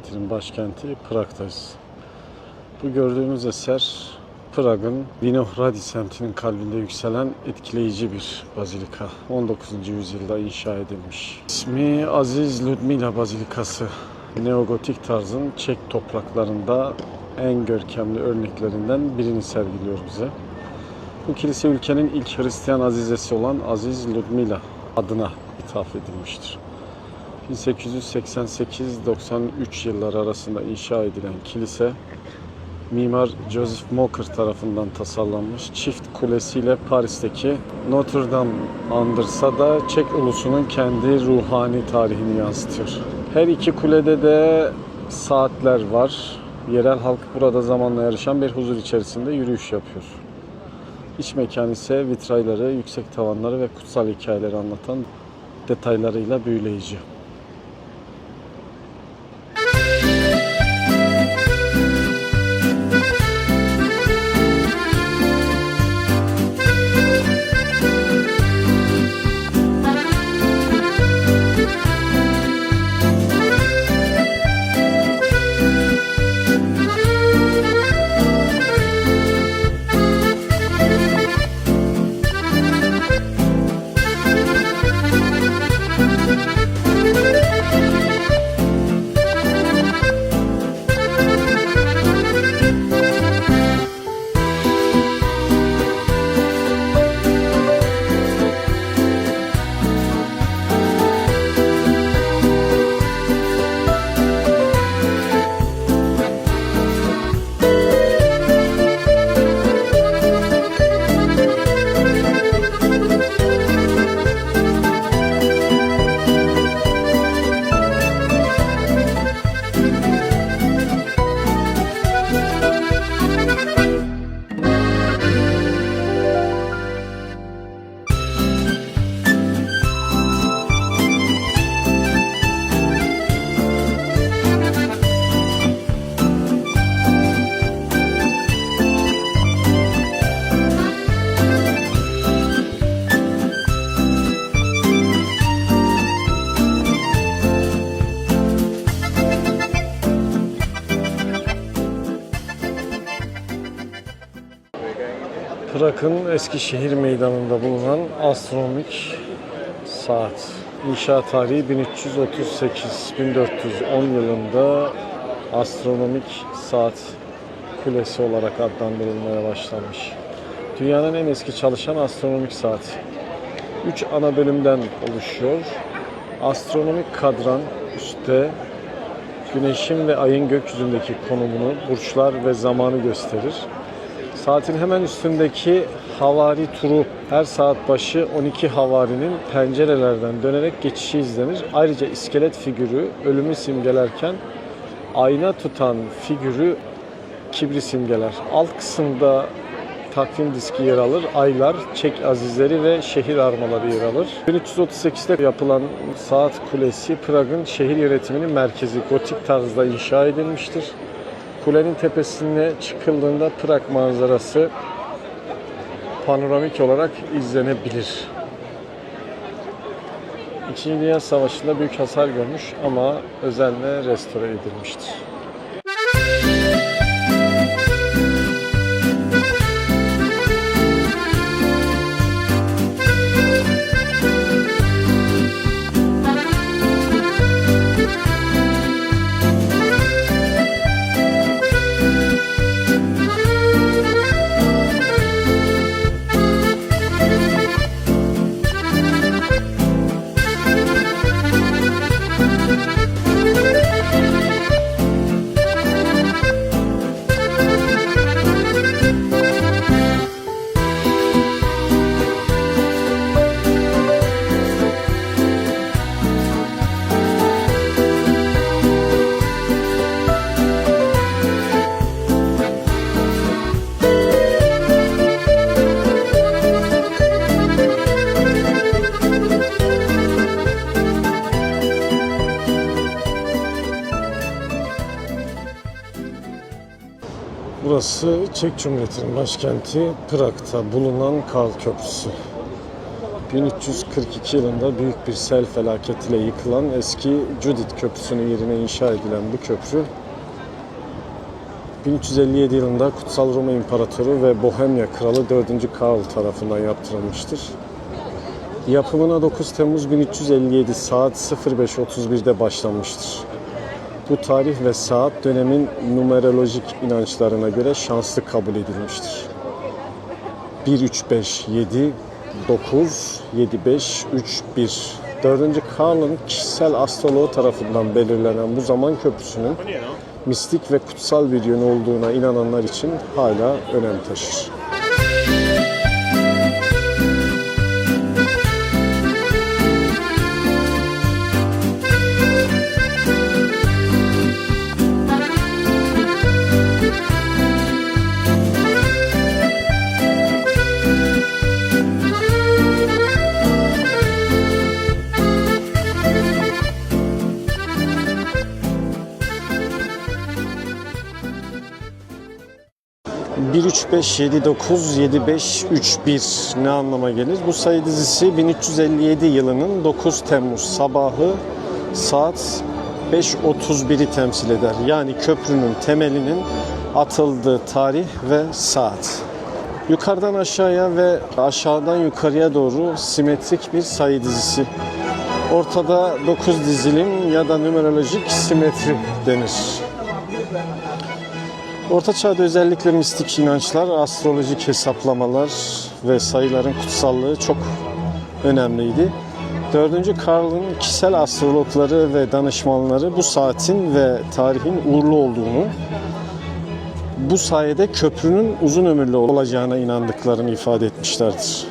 Cumhuriyeti'nin başkenti Prag'dayız. Bu gördüğünüz eser Prag'ın Vinohrady semtinin kalbinde yükselen etkileyici bir bazilika. 19. yüzyılda inşa edilmiş. İsmi Aziz Ludmila Bazilikası. Neogotik tarzın Çek topraklarında en görkemli örneklerinden birini sergiliyor bize. Bu kilise ülkenin ilk Hristiyan azizesi olan Aziz Ludmila adına ithaf edilmiştir. 1888-93 yılları arasında inşa edilen kilise mimar Joseph Mocker tarafından tasarlanmış çift kulesiyle Paris'teki Notre Dame andırsa da Çek ulusunun kendi ruhani tarihini yansıtıyor. Her iki kulede de saatler var. Yerel halk burada zamanla yarışan bir huzur içerisinde yürüyüş yapıyor. İç mekan ise vitrayları, yüksek tavanları ve kutsal hikayeleri anlatan detaylarıyla büyüleyici. Prag'ın eski şehir meydanında bulunan astronomik saat. İnşa tarihi 1338. 1410 yılında astronomik saat kulesi olarak adlandırılmaya başlanmış. Dünyanın en eski çalışan astronomik saati. Üç ana bölümden oluşuyor. Astronomik kadran üstte Güneşin ve ayın gökyüzündeki konumunu, burçlar ve zamanı gösterir. Saatin hemen üstündeki havari turu her saat başı 12 havarinin pencerelerden dönerek geçişi izlenir. Ayrıca iskelet figürü ölümü simgelerken ayna tutan figürü kibri simgeler. Alt kısımda takvim diski yer alır. Aylar, çek azizleri ve şehir armaları yer alır. 1338'de yapılan saat kulesi Prag'ın şehir yönetiminin merkezi gotik tarzda inşa edilmiştir. Kulenin tepesine çıkıldığında Prag manzarası panoramik olarak izlenebilir. İkinci Dünya Savaşı'nda büyük hasar görmüş ama özenle restore edilmiştir. Burası Çek Cumhuriyeti'nin başkenti Prag'da bulunan Karl Köprüsü. 1342 yılında büyük bir sel felaketiyle yıkılan eski Judith Köprüsü'nün yerine inşa edilen bu köprü 1357 yılında Kutsal Roma İmparatoru ve Bohemya Kralı 4. Karl tarafından yaptırılmıştır. Yapımına 9 Temmuz 1357 saat 05.31'de başlanmıştır. Bu tarih ve saat dönemin numerolojik inançlarına göre şanslı kabul edilmiştir. 1 3 5 7 9 7 5 3 1 4. Karl'ın kişisel astroloğu tarafından belirlenen bu zaman köprüsünün mistik ve kutsal bir yönü olduğuna inananlar için hala önem taşır. 3579-7531 ne anlama gelir? Bu sayı dizisi 1357 yılının 9 Temmuz sabahı saat 5.31'i temsil eder. Yani köprünün temelinin atıldığı tarih ve saat. Yukarıdan aşağıya ve aşağıdan yukarıya doğru simetrik bir sayı dizisi. Ortada 9 dizilim ya da numerolojik simetri denir. Orta Çağ'da özellikle mistik inançlar, astrolojik hesaplamalar ve sayıların kutsallığı çok önemliydi. 4. Karl'ın kişisel astrologları ve danışmanları bu saatin ve tarihin uğurlu olduğunu, bu sayede köprünün uzun ömürlü olacağına inandıklarını ifade etmişlerdir.